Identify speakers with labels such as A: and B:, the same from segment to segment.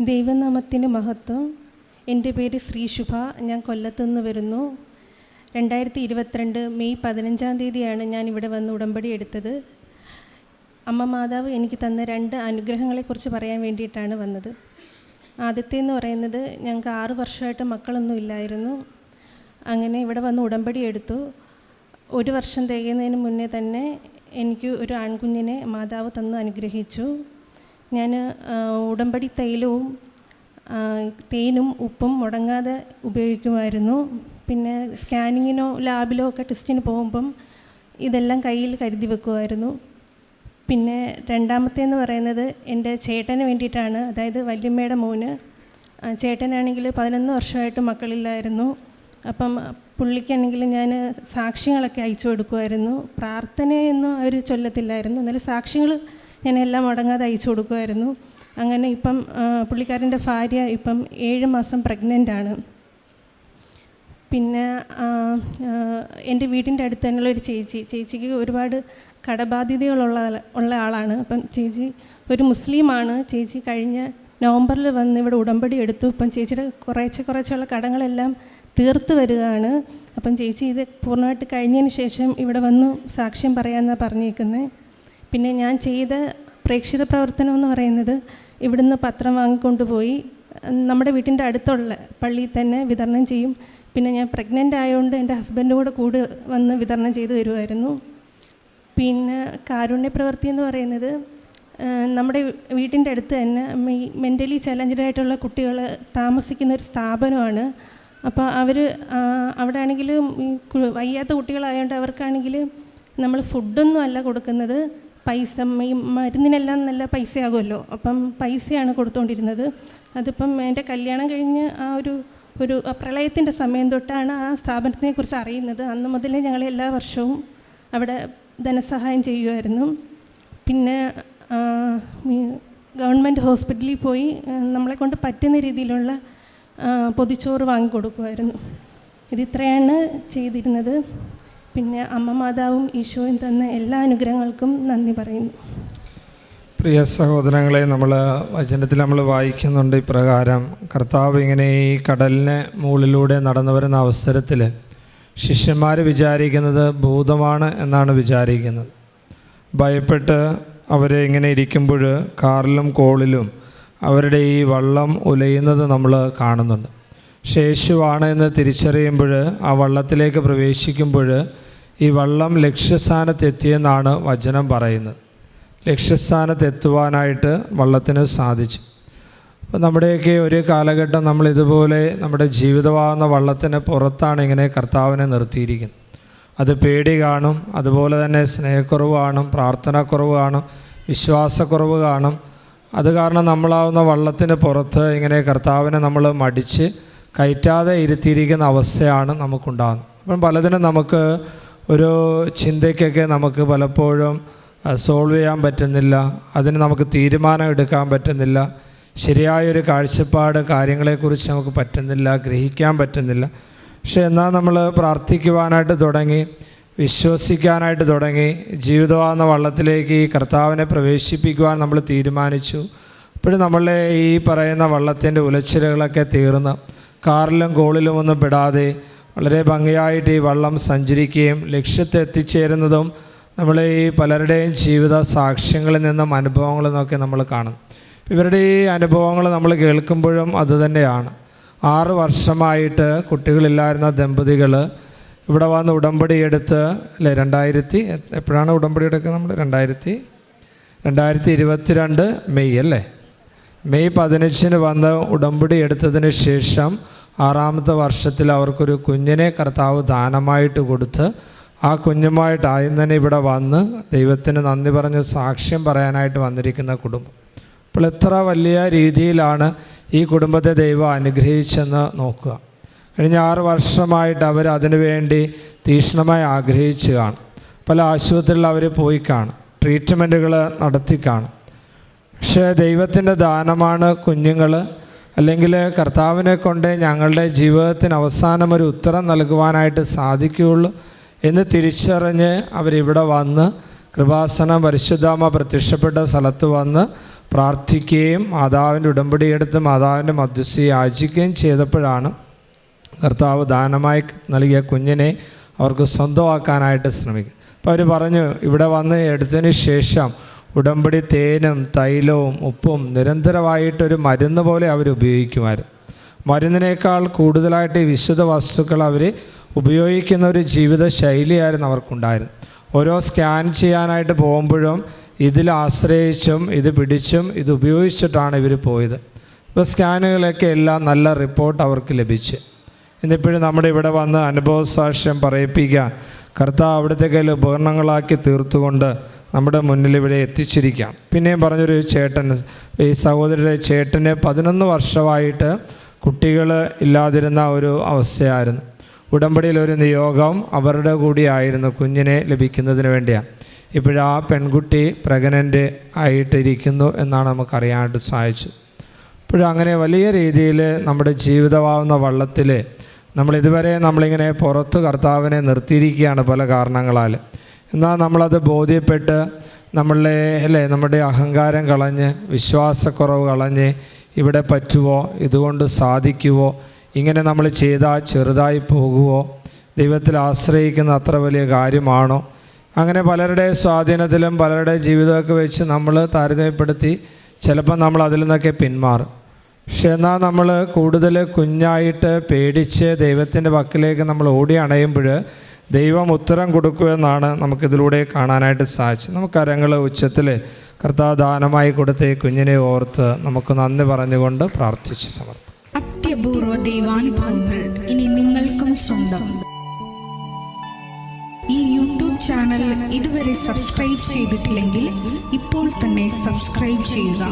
A: ദൈവനാമത്തിന് മഹത്വം. എന്റെ പേര് ശ്രീശുഭ ഞാൻ കൊല്ലത്തു നിന്ന് വരുന്നു. രണ്ടായിരത്തി ഇരുപത്തിരണ്ട് മെയ് പതിനഞ്ചാം തീയതിയാണ് ഞാൻ ഇവിടെ വന്ന് ഉടമ്പടി എടുത്തത്. അമ്മ മാതാവ് എനിക്ക് തന്ന രണ്ട് അനുഗ്രഹങ്ങളെക്കുറിച്ച് പറയാൻ വേണ്ടിയിട്ടാണ് വന്നത്. ആദ്യത്തേന്ന് പറയുന്നത് ഞങ്ങൾക്ക് ആറ് വർഷമായിട്ട് മക്കളൊന്നും ഇല്ലായിരുന്നു. അങ്ങനെ ഇവിടെ വന്ന് ഉടമ്പടി എടുത്തു. ഒരു വർഷം തികയുന്നതിന് മുന്നേ തന്നെ എനിക്ക് ഒരു ആൺകുഞ്ഞിനെ മാതാവ് തന്ന് അനുഗ്രഹിച്ചു. ഞാൻ ഉടമ്പടി തൈലവും തേനും ഉപ്പും മുടങ്ങാതെ ഉപയോഗിക്കുമായിരുന്നു. പിന്നെ സ്കാനിങ്ങിനോ ലാബിലോ ഒക്കെ ടെസ്റ്റിന് പോകുമ്പം ഇതെല്ലാം കയ്യിൽ കരുതി വെക്കുമായിരുന്നു. പിന്നെ രണ്ടാമത്തേന്ന് പറയുന്നത് എന്റെ ചേട്ടന് വേണ്ടിയിട്ടാണ്. അതായത് വല്യമ്മയുടെ മോന്. ചേട്ടനാണെങ്കിൽ പതിനൊന്ന് വർഷമായിട്ട് മക്കളില്ലായിരുന്നു. അപ്പം പുള്ളിക്കാണെങ്കിൽ ഞാൻ സാക്ഷ്യങ്ങളൊക്കെ അയച്ചു കൊടുക്കുമായിരുന്നു. പ്രാർത്ഥനയൊന്നും അവർ ചൊല്ലത്തില്ലായിരുന്നു. എന്നാലും സാക്ഷ്യങ്ങൾ ഞാൻ എല്ലാം മുടങ്ങാതെ അയച്ചു കൊടുക്കുമായിരുന്നു. അങ്ങനെ ഇപ്പം പുള്ളിക്കാരന്റെ ഭാര്യ ഇപ്പം ഏഴ് മാസം പ്രഗ്നന്റ് ആണ് പിന്നെ എന്റെ വീടിന്റെ അടുത്ത് തന്നെയുള്ള ഒരു ചേച്ചി. ചേച്ചിക്ക് ഒരുപാട് കടബാധ്യതകളുള്ള ഉള്ള ആളാണ്. അപ്പം ചേച്ചി ഒരു മുസ്ലിമാണ്. ചേച്ചി കഴിഞ്ഞ നവംബറിൽ വന്ന് ഇവിടെ ഉടമ്പടി എടുത്തു. ഇപ്പം ചേച്ചിയുടെ കുറേശ്ശെ കുറേശ്ശെയുള്ള കടങ്ങളെല്ലാം തീർത്ത് വരികയാണ്. അപ്പം ചേച്ചി ഇത് പൂർണമായിട്ട് കഴിഞ്ഞതിന് ശേഷം ഇവിടെ വന്നു സാക്ഷ്യം പറയാമെന്നാണ് പറഞ്ഞേക്കുന്നത്. പിന്നെ ഞാൻ ചെയ്ത പ്രേക്ഷിത പ്രവർത്തനം എന്ന് പറയുന്നത് ഇവിടുന്ന് പത്രം വാങ്ങിക്കൊണ്ടുപോയി. നമ്മുടെ വീട്ടിന്റെ അടുത്തുള്ള പള്ളിയിൽ തന്നെ വിതരണം ചെയ്യും. പിന്നെ ഞാൻ പ്രഗ്നന്റ് ആയതുകൊണ്ട് എന്റെ ഹസ്ബൻഡ് കൂടെ കൂടെ വന്ന് വിതരണം ചെയ്തു തരുമായിരുന്നു പിന്നെ കാരുണ്യ പ്രവൃത്തി എന്ന് പറയുന്നത് നമ്മുടെ വീട്ടിന്റെ അടുത്ത് തന്നെ മെന്റലി ചലഞ്ചഡായിട്ടുള്ള കുട്ടികൾ താമസിക്കുന്ന ഒരു സ്ഥാപനമാണ്. അപ്പോൾ അവർ അവിടെ ആണെങ്കിലും വയ്യാത്ത കുട്ടികളായതുകൊണ്ട് അവർക്കാണെങ്കിൽ നമ്മൾ ഫുഡൊന്നും അല്ല കൊടുക്കുന്നത്. പൈസ ഈ മരുന്നിനെല്ലാം നല്ല പൈസയാകുമല്ലോ. അപ്പം പൈസയാണ് കൊടുത്തുകൊണ്ടിരുന്നത് അതിപ്പം എന്റെ കല്യാണം കഴിഞ്ഞ് ആ ഒരു ഒരു പ്രളയത്തിന്റെ സമയം തൊട്ടാണ് ആ സ്ഥാപനത്തിനെക്കുറിച്ച് അറിയുന്നത്. അന്ന് മുതലേ ഞങ്ങൾ എല്ലാ വർഷവും അവിടെ ധനസഹായം ചെയ്യുമായിരുന്നു. പിന്നെ ഗവൺമെന്റ് ഹോസ്പിറ്റലിൽ പോയി നമ്മളെ കൊണ്ട് പറ്റുന്ന രീതിയിലുള്ള പൊതിച്ചോറ് വാങ്ങിക്കൊടുക്കുമായിരുന്നു. ഇതിത്രയാണ് ചെയ്തിരുന്നത്. പിന്നെ അമ്മ മാതാവും ഈശോയും തന്ന എല്ലാ അനുഗ്രഹങ്ങൾക്കും നന്ദി പറയുന്നു.
B: പ്രിയ സഹോദരങ്ങളെ നമ്മൾ വചനത്തിൽ നമ്മൾ വായിക്കുന്നുണ്ട് ഇപ്രകാരം കർത്താവ് ഇങ്ങനെ ഈ കടലിന് മുകളിലൂടെ നടന്നു വരുന്ന അവസരത്തിൽ ശിഷ്യന്മാർ വിചാരിക്കുന്നത് ഭൂതമാണ് എന്നാണ് വിചാരിക്കുന്നത്. ഭയപ്പെട്ട് അവരെ ഇങ്ങനെ ഇരിക്കുമ്പോൾ കാറിലും കോളിലും അവരുടെ ഈ വള്ളം ഉലയുന്നത് നമ്മൾ കാണുന്നുണ്ട്. ശേഷുവാണ് എന്ന് തിരിച്ചറിയുമ്പോൾ ആ വള്ളത്തിലേക്ക് പ്രവേശിക്കുമ്പോൾ ഈ വള്ളം ലക്ഷ്യസ്ഥാനത്തെത്തിയെന്നാണ് വചനം പറയുന്നത്. ലക്ഷ്യസ്ഥാനത്തെത്തുവാനായിട്ട് വള്ളത്തിന് സാധിച്ചു. അപ്പോൾ നമ്മുടെയൊക്കെ ഒരു കാലഘട്ടം നമ്മൾ ഇതുപോലെ നമ്മുടെ ജീവിതമാകുന്ന വള്ളത്തിന് പുറത്താണ് ഇങ്ങനെ കർത്താവിനെ നിർത്തിയിരിക്കുന്നത്. അത് പേടി കാണും അതുപോലെ തന്നെ സ്നേഹക്കുറവ് കാണും പ്രാർത്ഥനക്കുറവ് കാണും വിശ്വാസക്കുറവ് കാണും. അത് കാരണം നമ്മളാവുന്ന വള്ളത്തിന് പുറത്ത് ഇങ്ങനെ കർത്താവിനെ നമ്മൾ മടിച്ച് കയറ്റാതെ ഇരുത്തിയിരിക്കുന്ന അവസ്ഥയാണ് നമുക്കുണ്ടാകുന്നത്. അപ്പം പലതിനും നമുക്ക് ഒരു ചിന്തയ്ക്കൊക്കെ നമുക്ക് പലപ്പോഴും സോൾവ് ചെയ്യാൻ പറ്റുന്നില്ല അതിന് നമുക്ക് തീരുമാനം എടുക്കാൻ പറ്റുന്നില്ല ശരിയായൊരു കാഴ്ചപ്പാട് കാര്യങ്ങളെക്കുറിച്ച് നമുക്ക് പറ്റുന്നില്ല ഗ്രഹിക്കാൻ പറ്റുന്നില്ല. പക്ഷേ എന്നാൽ നമ്മൾ പ്രാർത്ഥിക്കുവാനായിട്ട് തുടങ്ങി വിശ്വസിക്കാനായിട്ട് തുടങ്ങി ജീവിതമാകുന്ന വള്ളത്തിലേക്ക് ഈ കർത്താവിനെ പ്രവേശിപ്പിക്കുവാൻ നമ്മൾ തീരുമാനിച്ചു. അപ്പോഴും നമ്മളെ ഈ പറയുന്ന വള്ളത്തിന്റെ ഉലച്ചിലുകളൊക്കെ തീർന്ന് കാറിലും കോളിലും ഒന്നും പെടാതെ വളരെ ഭംഗിയായിട്ട് ഈ വള്ളം സഞ്ചരിക്കുകയും ലക്ഷ്യത്തെത്തിച്ചേരുന്നതും നമ്മൾ ഈ പലരുടെയും ജീവിത സാക്ഷ്യങ്ങളിൽ നിന്നും അനുഭവങ്ങളിൽ നിന്നൊക്കെ നമ്മൾ കാണും. ഇവരുടെ ഈ അനുഭവങ്ങൾ നമ്മൾ കേൾക്കുമ്പോഴും അതുതന്നെയാണ് ആറ് വർഷമായിട്ട് കുട്ടികളില്ലായിരുന്ന ദമ്പതികൾ ഇവിടെ വന്ന് ഉടമ്പടി എടുത്ത് അല്ലേ രണ്ടായിരത്തി എപ്പോഴാണ് ഉടമ്പടി എടുക്കുക നമ്മൾ? രണ്ടായിരത്തി രണ്ടായിരത്തി ഇരുപത്തിരണ്ട് മെയ് അല്ലേ? മെയ് പതിനഞ്ചിന് വന്ന് ഉടമ്പടി എടുത്തതിന് ശേഷം ആറാമത്തെ വർഷത്തിൽ അവർക്കൊരു കുഞ്ഞിനെ കർത്താവ് ദാനമായിട്ട് കൊടുത്ത് ആ കുഞ്ഞുമായിട്ട് ആദ്യം തന്നെ ഇവിടെ വന്ന് ദൈവത്തിന് നന്ദി പറഞ്ഞ് സാക്ഷ്യം പറയാനായിട്ട് വന്നിരിക്കുന്ന കുടുംബം. അപ്പോൾ എത്ര വലിയ രീതിയിലാണ് ഈ കുടുംബത്തെ ദൈവം അനുഗ്രഹിച്ചെന്ന് നോക്കുക. കഴിഞ്ഞ ആറ് വർഷമായിട്ട് അവർ അതിനുവേണ്ടി തീക്ഷ്ണമായി ആഗ്രഹിച്ച് കാണും. പല ആശുപത്രികളിൽ അവർ പോയി കാണും. ട്രീറ്റ്മെന്റുകൾ നടത്തി കാണും. പക്ഷേ ദൈവത്തിന്റെ ദാനമാണ് കുഞ്ഞുങ്ങൾ അല്ലെങ്കിൽ കർത്താവിനെ കൊണ്ട് ഞങ്ങളുടെ ജീവിതത്തിന് അവസാനം ഒരു ഉത്തരം നൽകുവാനായിട്ട് സാധിക്കുകയുള്ളൂ എന്ന് തിരിച്ചറിഞ്ഞ് അവരിവിടെ വന്ന് കൃപാസനം പരിശുദ്ധാമ പ്രത്യക്ഷപ്പെട്ട സ്ഥലത്ത് വന്ന് പ്രാർത്ഥിക്കുകയും മാതാവിന്റെ ഉടമ്പടിയെടുത്ത് മാതാവിന്റെ മധ്യസ്ഥയെ യാചിക്കുകയും ചെയ്തപ്പോഴാണ് കർത്താവ് ദാനമായി നൽകിയ കുഞ്ഞിനെ അവർക്ക് സ്വന്തമാക്കാനായിട്ട് ശ്രമിക്കും അപ്പോൾ അവർ പറഞ്ഞു ഇവിടെ വന്ന് എടുത്തതിന് ശേഷം ഉടമ്പടി തേനും തൈലവും ഉപ്പും നിരന്തരമായിട്ടൊരു മരുന്ന് പോലെ അവർ ഉപയോഗിക്കുമായിരുന്നു. മരുന്നിനേക്കാൾ കൂടുതലായിട്ട് ഈ വിശുദ്ധ വസ്തുക്കൾ അവർ ഉപയോഗിക്കുന്ന ഒരു ജീവിത ശൈലിയായിരുന്നു അവർക്കുണ്ടായിരുന്നു ഓരോ സ്കാൻ ചെയ്യാനായിട്ട് പോകുമ്പോഴും ഇതിൽ ആശ്രയിച്ചും ഇത് പിടിച്ചും ഇത് ഉപയോഗിച്ചിട്ടാണ് ഇവർ പോയത്. ഇപ്പോൾ സ്കാനുകളൊക്കെ എല്ലാം നല്ല റിപ്പോർട്ട് അവർക്ക് ലഭിച്ചു. ഇന്നിപ്പോഴും നമ്മുടെ ഇവിടെ വന്ന് അനുഭവ സാക്ഷ്യം പറയിപ്പിക്കാൻ കർത്താവ് അവിടുത്തെ കയ്യിൽ ഉപകരണങ്ങളാക്കി തീർത്തുകൊണ്ട് നമ്മുടെ മുന്നിൽ ഇവിടെ എത്തിച്ചിരിക്കാം. പിന്നെയും പറഞ്ഞൊരു ചേട്ടൻ ഈ സഹോദരിയുടെ ചേട്ടന് പതിനൊന്ന് വർഷമായിട്ട് കുട്ടികൾ ഇല്ലാതിരുന്ന ഒരു അവസ്ഥയായിരുന്നു. ഉടമ്പടിയിൽ ഒരു നിയോഗം അവരുടെ കൂടിയായിരുന്നു കുഞ്ഞിനെ ലഭിക്കുന്നതിന് വേണ്ടിയാണ് ഇപ്പോഴാ പെൺകുട്ടി പ്രഗ്നന്റ് ആയിട്ടിരിക്കുന്നു എന്നാണ് നമുക്കറിയാനായിട്ട് സാധിച്ചത് ഇപ്പോഴങ്ങനെ വലിയ രീതിയിൽ നമ്മുടെ ജീവിതമാവുന്ന വള്ളത്തിൽ നമ്മളിതുവരെ നമ്മളിങ്ങനെ പുറത്ത് കർത്താവിനെ നിർത്തിയിരിക്കുകയാണ് പല കാരണങ്ങളാൽ എന്നാൽ നമ്മളത് ബോധ്യപ്പെട്ട് നമ്മളെ അല്ലേ നമ്മുടെ അഹങ്കാരം കളഞ്ഞ് വിശ്വാസക്കുറവ് കളഞ്ഞ് ഇവിടെ പറ്റുമോ ഇതുകൊണ്ട് സാധിക്കുമോ ഇങ്ങനെ നമ്മൾ ചെയ്താൽ ചെറുതായി പോകുമോ ദൈവത്തിൽ ആശ്രയിക്കുന്ന അത്ര വലിയ കാര്യമാണോ? അങ്ങനെ പലരുടെ സ്വാധീനത്തിലും പലരുടെ ജീവിതമൊക്കെ വെച്ച് നമ്മൾ താരതമ്യപ്പെടുത്തി ചിലപ്പോൾ നമ്മൾ അതിൽ നിന്നൊക്കെ പിന്മാറും. പക്ഷെ എന്നാൽ നമ്മൾ കൂടുതൽ കുഞ്ഞായിട്ട് പേടിച്ച് ദൈവത്തിന്റെ വക്കിലേക്ക് നമ്മൾ ഓടി അണയുമ്പോൾ ദൈവം ഉത്തരം കൊടുക്കുമെന്നാണ് നമുക്കിതിലൂടെ കാണാനായിട്ട് സാധിച്ചത്. നമുക്ക് കരങ്ങൾ ഉച്ചത്തിൽ കർത്താവ് ദാനമായി കൊടുത്ത ഈ കുഞ്ഞിനെ ഓർത്ത് നമുക്ക് നന്ദി പറഞ്ഞുകൊണ്ട് പ്രാർത്ഥിച്ച് സമർപ്പിക്കും.
C: ദൈവാനുഭവങ്ങൾ ഇനി നിങ്ങൾക്കും സ്വന്തം. ഈ യൂട്യൂബ് ചാനൽ ഇതുവരെ സബ്സ്ക്രൈബ് ചെയ്തിട്ടില്ലെങ്കിൽ ഇപ്പോൾ തന്നെ സബ്സ്ക്രൈബ് ചെയ്യുക.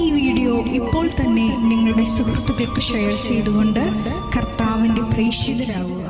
C: ഈ വീഡിയോ ഇപ്പോൾ തന്നെ നിങ്ങളുടെ സുഹൃത്തുക്കൾക്ക് ഷെയർ ചെയ്തുകൊണ്ട് കർത്താവിന്റെ പ്രേക്ഷിതരാകുക.